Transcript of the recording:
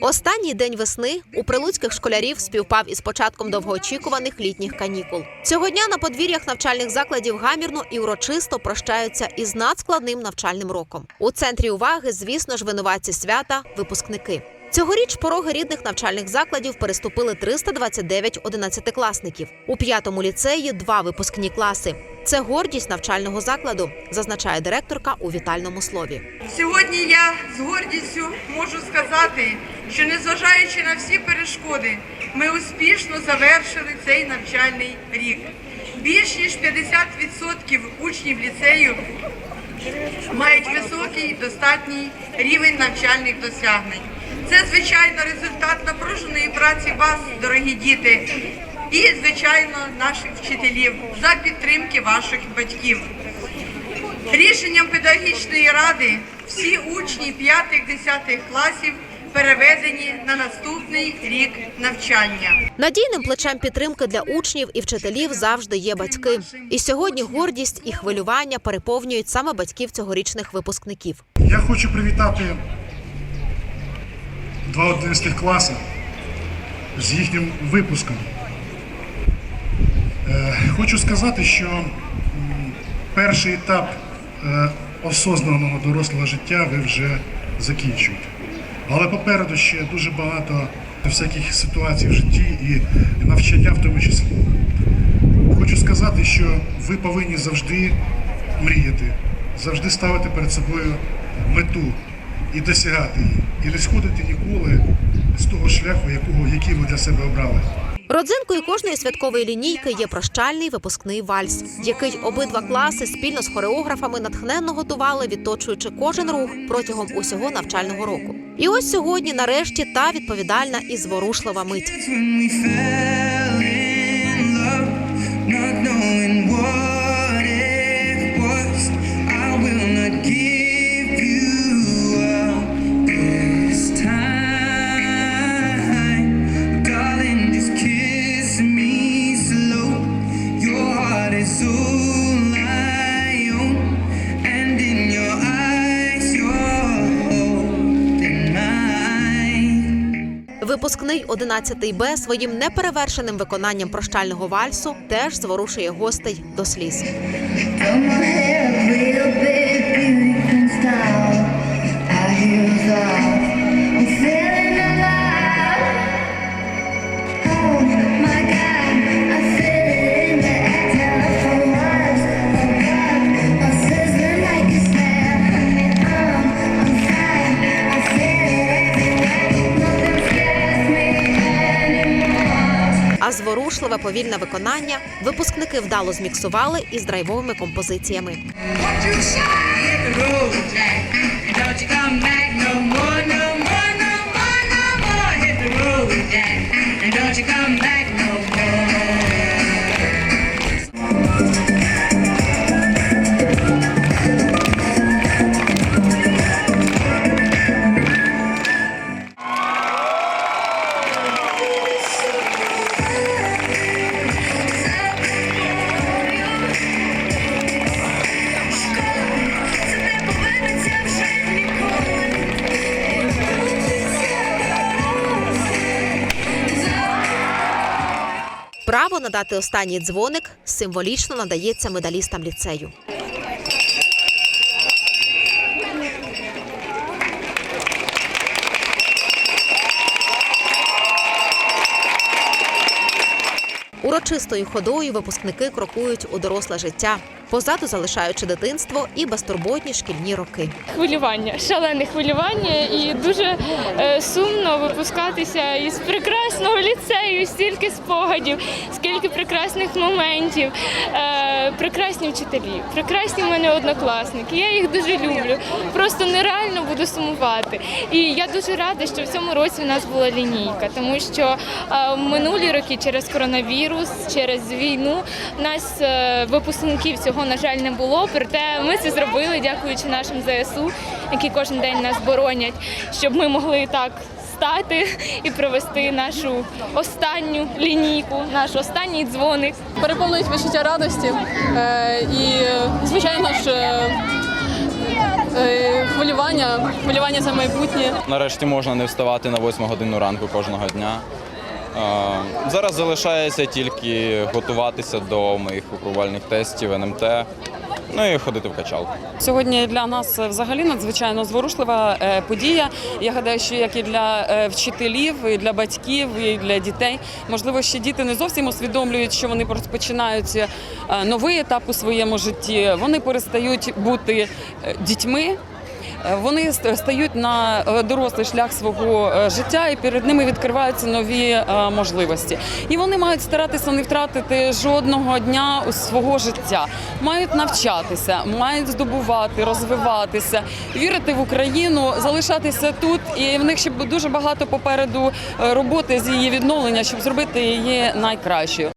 Останній день весни у прилуцьких школярів співпав із початком довгоочікуваних літніх канікул. Цього дня на подвір'ях навчальних закладів гамірно і урочисто прощаються із надскладним навчальним роком. У центрі уваги, звісно ж, винуватці свята випускники. Цьогоріч пороги рідних навчальних закладів переступили 329 одинадцятикласників. У п'ятому ліцеї два випускні класи. Це гордість навчального закладу, зазначає директорка у вітальному слові. Сьогодні я з гордістю можу сказати, що незважаючи на всі перешкоди, ми успішно завершили цей навчальний рік. Більш ніж 50% учнів ліцею мають високий достатній рівень навчальних досягнень. Це, звичайно, результат напруженої праці вас, дорогі діти, і, звичайно, наших вчителів за підтримки ваших батьків. Рішенням педагогічної ради всі учні 5-10 класів переведені на наступний рік навчання. Надійним плечем підтримки для учнів і вчителів завжди є батьки. І сьогодні гордість і хвилювання переповнюють саме батьків цьогорічних випускників. Я хочу привітати два 11 класи з їхнім випуском. Е, Хочу сказати, що перший етап е, осознаного дорослого життя ви вже закінчуєте. Але попереду ще дуже багато всяких ситуацій в житті і навчання в тому числі. Хочу сказати, що ви повинні завжди мріяти, завжди ставити перед собою мету і досягати її. І не сходити ніколи з того шляху, якого, який ви для себе обрали. Родзинкою кожної святкової лінійки є прощальний випускний вальс, який обидва класи спільно з хореографами натхненно готували, відточуючи кожен рух протягом усього навчального року. І ось сьогодні, нарешті, та відповідальна і зворушлива мить. Випускний 11 Б своїм неперевершеним виконанням прощального вальсу теж зворушує гостей до сліз. Got my зворушливе повільне виконання випускники вдало зміксували із драйвовими композиціями. Don't. Право надати останній дзвоник символічно надається медалістам ліцею. Урочистою ходою випускники крокують у доросле життя, позаду залишаючи дитинство і безтурботні шкільні роки. Хвилювання, шалене хвилювання, і дуже е, сумно випускатися із прекрасного ліцею, стільки спогадів, скільки прекрасних моментів, е, прекрасні вчителі, прекрасні в мене однокласники. Я їх дуже люблю. Просто нереально буду сумувати. І я дуже рада, що в цьому році у нас була лінійка, тому що е, в минулі роки через коронавірус, через війну нас випускників цього на жаль не було. Проте ми це зробили, дякуючи нашим ЗСУ, які кожен день нас боронять, щоб ми могли так стати і провести нашу останню лінійку, наш останній дзвоник. переповнюють відчуття радості. Е, і, звичайно ж, е, Е, Хвилювання, хвилювання за майбутнє. Нарешті можна не вставати на 8 годину ранку кожного дня. Зараз залишається тільки готуватися до моїх випробувальних тестів НМТ, ну і ходити в качалку. Сьогодні для нас взагалі надзвичайно зворушлива е, подія. Я гадаю, що як і для е, вчителів, і для батьків, і для дітей, можливо, ще діти не зовсім усвідомлюють, що вони розпочинають е, новий етап у своєму житті. Вони перестають бути дітьми. Е, Вони стають на е, дорослий шлях свого е, життя, і перед ними відкриваються нові можливості. І вони мають старатися не втратити жодного дня у свого життя. Мають навчатися, мають здобувати, розвиватися, вірити в Україну, залишатися тут. І в них ще дуже багато попереду роботи з її відновлення, щоб зробити її найкращою.